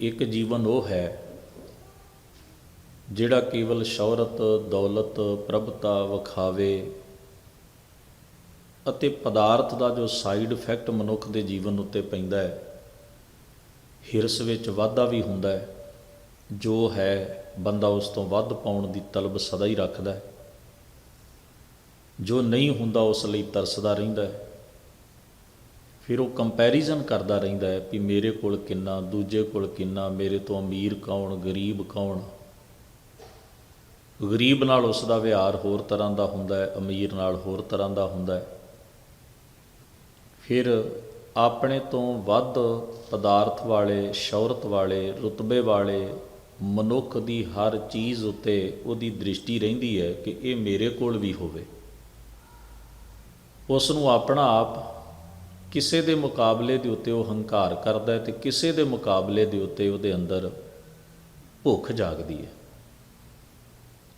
ਇੱਕ ਜੀਵਨ ਉਹ ਹੈ ਜਿਹੜਾ ਕੇਵਲ ਸ਼ੌਹਰਤ, ਦੌਲਤ, ਪ੍ਰਭਤਾ ਵਿਖਾਵੇ ਅਤੇ ਪਦਾਰਥ ਦਾ ਜੋ ਸਾਈਡ ਇਫੈਕਟ ਮਨੁੱਖ ਦੇ ਜੀਵਨ ਉੱਤੇ ਪੈਂਦਾ ਹੈ, ਹਿਰਸ ਵਿੱਚ ਵਾਧਾ ਵੀ ਹੁੰਦਾ ਹੈ, ਜੋ ਹੈ ਬੰਦਾ ਉਸ ਤੋਂ ਵੱਧ ਪਾਉਣ ਦੀ ਤਲਬ ਸਦਾ ਹੀ ਰੱਖਦਾ ਹੈ। ਜੋ ਨਹੀਂ ਹੁੰਦਾ ਉਸ ਲਈ ਤਰਸਦਾ ਰਹਿੰਦਾ ਹੈ। ਫਿਰ ਉਹ ਕੰਪੈਰੀਜ਼ਨ ਕਰਦਾ ਰਹਿੰਦਾ ਹੈ ਵੀ ਮੇਰੇ ਕੋਲ ਕਿੰਨਾ, ਦੂਜੇ ਕੋਲ ਕਿੰਨਾ, ਮੇਰੇ ਤੋਂ ਅਮੀਰ ਕੌਣ, ਗਰੀਬ ਕੌਣ? ਗਰੀਬ ਨਾਲ ਉਸ ਦਾ ਵਿਹਾਰ ਹੋਰ ਤਰ੍ਹਾਂ ਦਾ ਹੁੰਦਾ ਹੈ, ਅਮੀਰ ਨਾਲ ਹੋਰ ਤਰ੍ਹਾਂ ਦਾ ਹੁੰਦਾ ਹੈ। ਫਿਰ ਆਪਣੇ ਤੋਂ ਵੱਧ ਪਦਾਰਥ ਵਾਲੇ, ਸ਼ੌਹਰਤ ਵਾਲੇ, ਰੁਤਬੇ ਵਾਲੇ ਮਨੁੱਖ ਦੀ ਹਰ ਚੀਜ਼ ਉੱਤੇ ਉਹਦੀ ਦ੍ਰਿਸ਼ਟੀ ਰਹਿੰਦੀ ਹੈ ਕਿ ਇਹ ਮੇਰੇ ਕੋਲ ਵੀ ਹੋਵੇ। ਉਸ ਨੂੰ ਆਪਣਾ ਆਪ ਕਿਸੇ ਦੇ ਮੁਕਾਬਲੇ ਦੇ ਉੱਤੇ ਉਹ ਹੰਕਾਰ ਕਰਦਾ ਹੈ ਤੇ ਕਿਸੇ ਦੇ ਮੁਕਾਬਲੇ ਦੇ ਉੱਤੇ ਉਹਦੇ ਅੰਦਰ ਭੁੱਖ ਜਾਗਦੀ ਹੈ।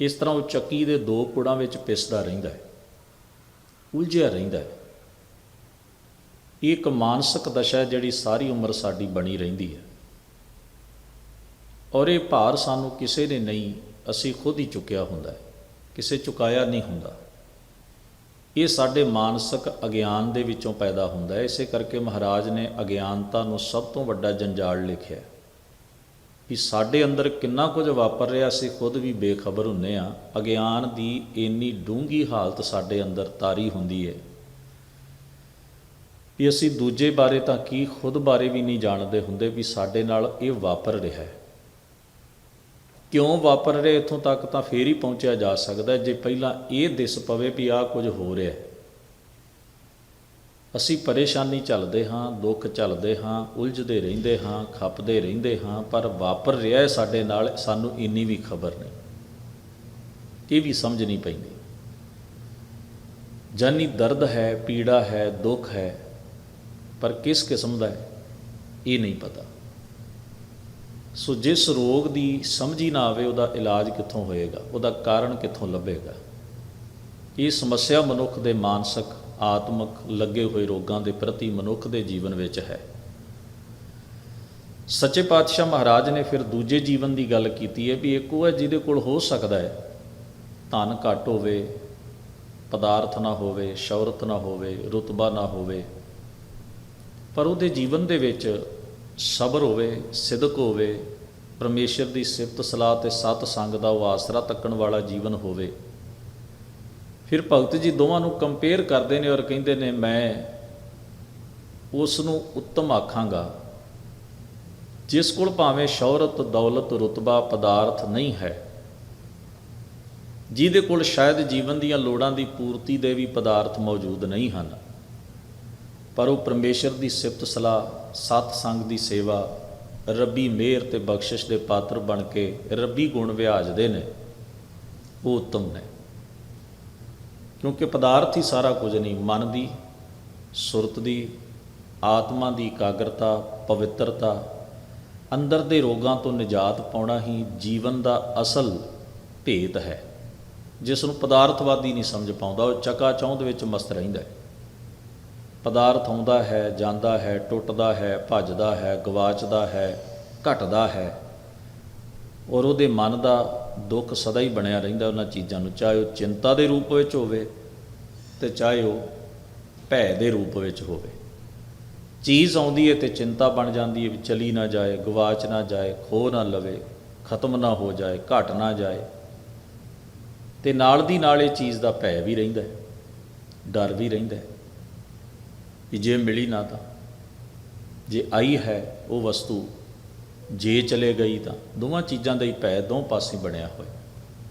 ਇਸ ਤਰ੍ਹਾਂ ਉਹ ਚੱਕੀ ਦੇ ਦੋ ਪੁੜਾਂ ਵਿੱਚ ਪਿਸਦਾ ਰਹਿੰਦਾ ਹੈ। ਉਲਝਿਆ ਰਹਿੰਦਾ ਹੈ। ਇਹ ਇੱਕ ਮਾਨਸਿਕ ਦਸ਼ਾ ਜਿਹੜੀ ਸਾਰੀ ਉਮਰ ਸਾਡੀ ਬਣੀ ਰਹਿੰਦੀ ਹੈ। ਔਰ ਇਹ ਭਾਰ ਸਾਨੂੰ ਕਿਸੇ ਨੇ ਨਹੀਂ, ਅਸੀਂ ਖੁਦ ਹੀ ਚੁੱਕਿਆ ਹੁੰਦਾ ਹੈ। ਕਿਸੇ ਚੁਕਾਇਆ ਨਹੀਂ ਹੁੰਦਾ। ਇਹ ਸਾਡੇ ਮਾਨਸਿਕ ਅਗਿਆਨ ਦੇ ਵਿੱਚੋਂ ਪੈਦਾ ਹੁੰਦਾ ਹੈ। ਇਸੇ ਕਰਕੇ ਮਹਾਰਾਜ ਨੇ ਅਗਿਆਨਤਾ ਨੂੰ ਸਭ ਤੋਂ ਵੱਡਾ ਜੰਜਾਲ ਲਿਖਿਆ ਹੈ ਕਿ ਸਾਡੇ ਅੰਦਰ ਕਿੰਨਾ ਕੁਝ ਵਾਪਰ ਰਿਹਾ, ਅਸੀਂ ਖੁਦ ਵੀ ਬੇਖਬਰ ਹੁੰਨੇ ਆ ਅਗਿਆਨ ਦੀ ਇੰਨੀ ਡੂੰਗੀ ਹਾਲਤ ਸਾਡੇ ਅੰਦਰ ਤਾਰੀ ਹੁੰਦੀ ਹੈ ਵੀ ਅਸੀਂ ਦੂਜੇ ਬਾਰੇ ਤਾਂ ਕੀ ਖੁਦ ਬਾਰੇ ਵੀ ਨਹੀਂ ਜਾਣਦੇ ਹੁੰਦੇ ਵੀ ਸਾਡੇ ਨਾਲ ਇਹ ਵਾਪਰ ਰਿਹਾ ਹੈ। ਕਿਉਂ ਵਾਪਰ ਰਹੇ? ਇੱਥੋਂ ਤੱਕ ਤਾਂ ਫੇਰ ਹੀ ਪਹੁੰਚਿਆ ਜਾ ਸਕਦਾ ਜੇ ਪਹਿਲਾਂ ਇਹ ਦਿਸ ਪਵੇ ਵੀ ਆਹ ਕੁਝ ਹੋ ਰਿਹਾ ਅਸੀਂ ਪਰੇਸ਼ਾਨੀ ਝੱਲਦੇ ਹਾਂ, ਦੁੱਖ ਝੱਲਦੇ ਹਾਂ, ਉਲਝਦੇ ਰਹਿੰਦੇ ਹਾਂ, ਖੱਪਦੇ ਰਹਿੰਦੇ ਹਾਂ, ਪਰ ਵਾਪਰ ਰਿਹਾ ਹੈ ਸਾਡੇ ਨਾਲ, ਸਾਨੂੰ ਇੰਨੀ ਵੀ ਖਬਰ ਨਹੀਂ। ਇਹ ਵੀ ਸਮਝ ਨਹੀਂ ਪੈਂਦੀ। ਜਾਨੀ ਦਰਦ ਹੈ, ਪੀੜਾ ਹੈ, ਦੁੱਖ ਹੈ, ਪਰ ਕਿਸ ਕਿਸਮ ਦਾ ਹੈ, ਇਹ ਨਹੀਂ ਪਤਾ। ਸੋ ਜਿਸ ਰੋਗ ਦੀ ਸਮਝ ਹੀ ਨਾ ਆਵੇ, ਉਹਦਾ ਇਲਾਜ ਕਿੱਥੋਂ ਹੋਏਗਾ? ਉਹਦਾ ਕਾਰਨ ਕਿੱਥੋਂ ਲੱਭੇਗਾ? ਇਹ ਸਮੱਸਿਆ ਮਨੁੱਖ ਦੇ ਮਾਨਸਿਕ, ਆਤਮਿਕ, ਲੱਗੇ ਹੋਏ ਰੋਗਾਂ ਦੇ ਪ੍ਰਤੀ ਮਨੁੱਖ ਦੇ ਜੀਵਨ ਵਿੱਚ ਹੈ। ਸੱਚੇ ਪਾਤਸ਼ਾਹ ਮਹਾਰਾਜ ਨੇ ਫਿਰ ਦੂਜੇ ਜੀਵਨ ਦੀ ਗੱਲ ਕੀਤੀ ਹੈ ਵੀ ਇੱਕ ਉਹ ਹੈ ਜਿਹਦੇ ਕੋਲ ਹੋ ਸਕਦਾ ਹੈ। ਧਨ ਘੱਟ ਹੋਵੇ, ਪਦਾਰਥ ਨਾ ਹੋਵੇ, ਸ਼ੌਹਰਤ ਨਾ ਹੋਵੇ, ਰੁਤਬਾ ਨਾ ਹੋਵੇ, ਪਰ ਉਹਦੇ ਜੀਵਨ ਦੇ ਵਿੱਚ ਸਬਰ ਹੋਵੇ, ਸਿਦਕ ਹੋਵੇ, ਪਰਮੇਸ਼ਰ ਦੀ ਸਿਫਤ, ਸਲਾਹ ਤੇ ਸਤ ਸੰਗ ਦਾ ਉਹ ਆਸਰਾ ਤੱਕਣ ਵਾਲਾ ਜੀਵਨ ਹੋਵੇ। ਫਿਰ ਭਗਤ ਜੀ ਦੋਵਾਂ ਨੂੰ ਕੰਪੇਅਰ ਕਰਦੇ ਨੇ ਔਰ ਕਹਿੰਦੇ ਨੇ, ਮੈਂ ਉਸ ਨੂੰ ਉੱਤਮ ਆਖਾਂਗਾ। ਜਿਸ ਕੋਲ ਭਾਵੇਂ ਸ਼ੌਹਰਤ, ਦੌਲਤ, ਰੁਤਬਾ, ਪਦਾਰਥ ਨਹੀਂ ਹੈ, ਜਿਹਦੇ ਕੋਲ ਸ਼ਾਇਦ ਜੀਵਨ ਦੀਆਂ ਲੋੜਾਂ ਦੀ ਪੂਰਤੀ ਦੇ ਵੀ ਪਦਾਰਥ ਮੌਜੂਦ ਨਹੀਂ ਹਨ। ਪਰ ਉਹ ਪਰਮੇਸ਼ਰ ਦੀ ਸਿਫਤ ਸਲਾਹ, ਸਤ ਸੰਗ ਦੀ ਸੇਵਾ, ਰੱਬੀ ਮਿਹਰ ਤੇ ਬਖਸ਼ਿਸ਼ ਦੇ ਪਾਤਰ ਬਣ ਕੇ ਰੱਬੀ ਗੁਣ ਵਿਆਜਦੇ ਨੇ। ਉਹ ਉੱਤਮ ਨੇ। ਕਿਉਂਕਿ ਪਦਾਰਥ ਹੀ ਸਾਰਾ ਕੁਝ ਨਹੀਂ, ਮਨ ਦੀ, ਸੁਰਤ ਦੀ, ਆਤਮਾ ਦੀ ਇਕਾਗਰਤਾ, ਪਵਿੱਤਰਤਾ, ਅੰਦਰ ਦੇ ਰੋਗਾਂ ਤੋਂ ਨਿਜਾਤ ਪਾਉਣਾ ਹੀ ਜੀਵਨ ਦਾ ਅਸਲ ਭੇਤ ਹੈ। ਜਿਸ ਨੂੰ ਪਦਾਰਥਵਾਦੀ ਨਹੀਂ ਸਮਝ ਪਾਉਂਦਾ, ਉਹ ਚਕਾ ਚੌਂਦ ਵਿੱਚ ਮਸਤ ਰਹਿੰਦਾ ਹੈ। ਪਦਾਰਥ ਆਉਂਦਾ ਹੈ, ਜਾਂਦਾ ਹੈ, ਟੁੱਟਦਾ ਹੈ, ਭੱਜਦਾ ਹੈ, ਗਵਾਚਦਾ ਹੈ, ਘਟਦਾ ਹੈ। ਔਰ ਉਹਦੇ ਮਨ ਦਾ ਦੁੱਖ ਸਦਾ ਹੀ ਬਣਿਆ ਰਹਿੰਦਾ ਉਹਨਾਂ ਚੀਜ਼ਾਂ ਨੂੰ, ਚਾਹੇ ਉਹ ਚਿੰਤਾ ਦੇ ਰੂਪ ਵਿੱਚ ਹੋਵੇ ਤੇ ਚਾਹੇ ਉਹ ਭੈ ਦੇ ਰੂਪ ਵਿੱਚ ਹੋਵੇ। ਚੀਜ਼ ਆਉਂਦੀ ਹੈ ਤੇ ਚਿੰਤਾ ਬਣ ਜਾਂਦੀ ਹੈ ਵੀ ਚਲੀ ਨਾ ਜਾਏ, ਗਵਾਚ ਨਾ ਜਾਏ ਖੋ ਨਾ ਲਵੇ, ਖਤਮ ਨਾ ਹੋ ਜਾਏ, ਘਟ ਨਾ ਜਾਏ। ਤੇ ਨਾਲ ਦੀ ਨਾਲ ਇਹ ਚੀਜ਼ ਦਾ ਭੈ ਵੀ ਰਹਿੰਦਾ ਹੈ, ਡਰ ਵੀ ਰਹਿੰਦਾ ਹੈ। ਕਿ ਜੇ ਮਿਲੀ ਨਾ ਤਾਂ। ਜੇ ਆਈ ਹੈ ਉਹ ਵਸਤੂ, ਜੇ ਚਲੇ ਗਈ ਤਾਂ। ਦੋਵਾਂ ਚੀਜ਼ਾਂ ਦਾ ਹੀ ਭੈ ਦੋ ਪਾਸੇ ਬਣਿਆ ਹੋਇਆ।